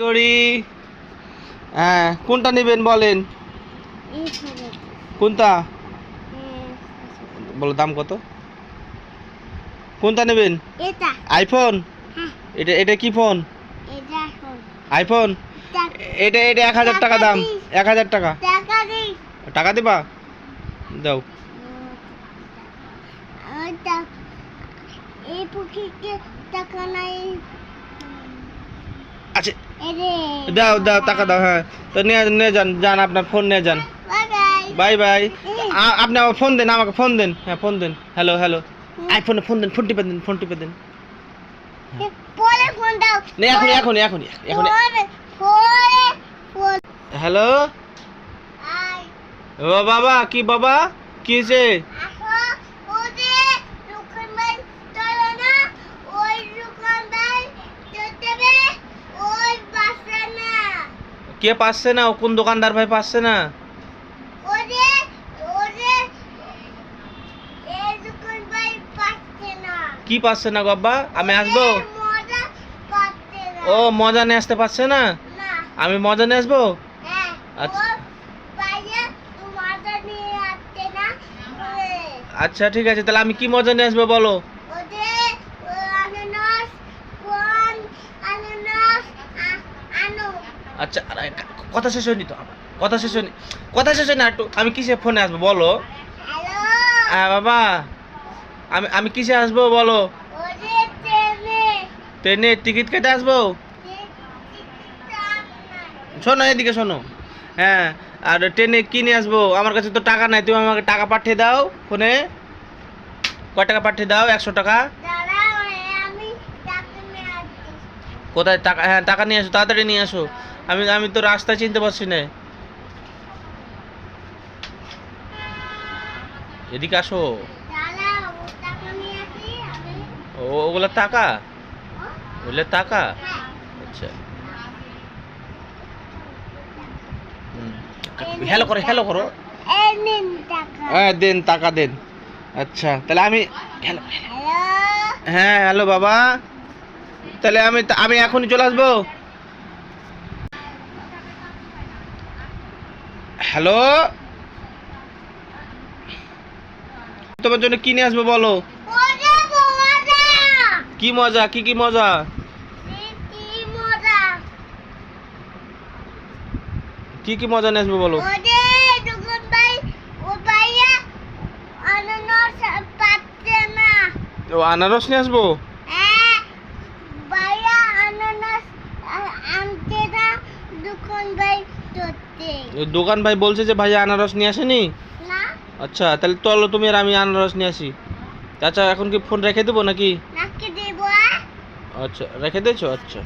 দড়ি হ্যাঁ কোনটা নেবেন বলেন? কোনটা? বলো দাম কত? কোনটা নেবেন? আইফোন? হ্যাঁ। এটা এটা কি ফোন? আইফোন? এটা এটা এক হাজার টাকা দাম। এক হাজার টাকা। টাকা দিবা? দাও। আচ্ছা দাও দাও টাকা দাও হ্যাঁ। তো নিয়ে নিয়ে যান যান আপনার ফোন নিয়ে যান। Bye bye. আ- আপনি আমার ফোন দেন আমাকে ফোন দেন। হ্যাঁ ফোন দেন। Hello hello. আইফোনে ফোন দেন ফোন টিপে দেন ফোন টিপে দেন। পরে ফোন দাও। না এখনই এখনই এখনই এখনই পরে পরে ফোন হ্যালো? ও বাবা কি বাবা? কি হয়েছে আসো ওদে দোকান ভাই চলো না ওই দোকান ভাই যেতে ওই বাসা না কে পাচ্ছে না? ও কোন দোকানদার ভাই পাচ্ছে না? কি পাচ্ছে না বাবা আমি আসব? ও মজা নিয়ে আসতে পারছে না? আমি মজা নিয়ে আসব? হ্যাঁ আচ্ছা। আচ্ছা ঠিক আছে তাহলে আমি কি মজা নিয়ে আসব বলো ওদের আনারস কোন আনারস আ- আনো আচ্ছা কথা শেষ হয়নি তো আমার। কথা শেষ হয়নি। কথা শেষ হয়নি একটু আমি কিসে ফোনে আসব বলো? হ্যাঁ বাবা। আমি আমি কিসে আসব বলো? ট্রেনে ট্রেনের টিকিট কেটে আসব? শোনো এদিকে শোনো। হ্যাঁ আর ট্রেনে কি নিয়ে আসব? আমার কাছে তো টাকা নাই তুমি আমাকে টাকা পাঠিয়ে দাও ফোনে। কয় টাকা পাঠিয়ে দাও? একশো টাকা। কোথায়? টাকা হ্যাঁ টাকা নিয়ে আসো তাড়াতাড়ি নিয়ে আসো। আমি আমি তো রাস্তা চিনতে পারছি না। এদিকে আসো। ও ওগুলো টাকা? ওগুলো টাকা? আচ্ছা। হ্যালো করো হ্যালো করো। হ্যাঁ দেন টাকা দেন। আচ্ছা তাহলে আমি হ্যালো? হ্যাঁ হ্যালো বাবা। তাহলে আমি আমি এখনই চলে আসব? হ্যালো? তোমার জন্য কি নিয়ে আসব বলো? কি মজা? কি কি মজা? কি কি মজা? নিয়ে আসব বলো? ও আনারস নিয়ে আসব? হ্যাঁ আনতে দোকান ভাই। দোকান ভাই বলছে যে ভাই আনারস নিয়ে আসেনি? আচ্ছা তাহলে চলো তুমি আর আমি আনারস নিয়ে আসি। আচ্ছা এখন কি ফোন রেখে দেবো নাকি? নাকি আচ্ছা রেখে দিয়েছ? আচ্ছা।